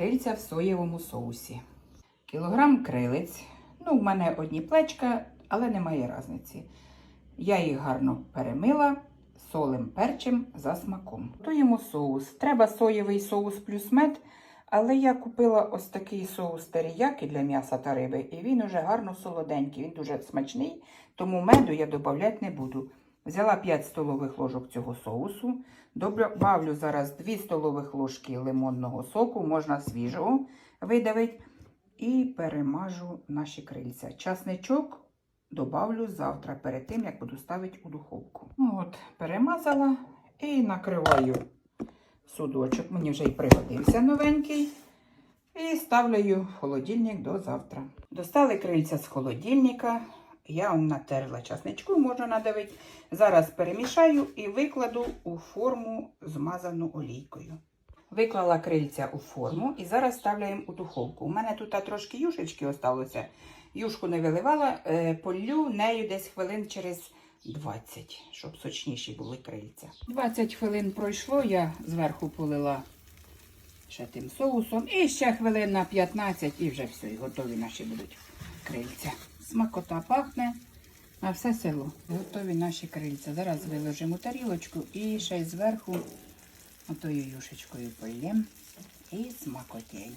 Крильця в соєвому соусі. Кілограм крилиць. Ну, в мене одні плечка, але немає різниці. Я їх гарно перемила солим перчим за смаком. Готуємо соус. Треба соєвий соус плюс мед, але я купила ось такий соус теріяки для м'яса та риби, і він уже гарно солоденький, він дуже смачний, тому меду я додавати не буду. Взяла 5 столових ложок цього соусу. Добавлю зараз 2 столових ложки лимонного соку, можна свіжого видавити. І перемажу наші крильця. Часничок добавлю завтра, перед тим, як буду ставити у духовку. Ну, От, перемазала і накриваю судочок. Мені вже й пригодився новенький. І ставлю в холодильник до завтра. Достали крильця з холодильника. Я он натерла часничку, можна надавити. Зараз перемішаю і викладу у форму змазану олійкою. Виклала крильця у форму і зараз ставляємо у духовку. У мене тут трошки юшечки осталося. Юшку не виливала, е, полю нею десь хвилин через 20, щоб сочніші були крильця. 20 хвилин пройшло, я зверху полила ще тим соусом. І ще хвилин на 15 і вже все, і готові наші будуть крильця. Смакота пахне, на все село. Готові наші крильця. Зараз виложимо тарілочку і ще й зверху отою юшечкою польємо і смакотєю.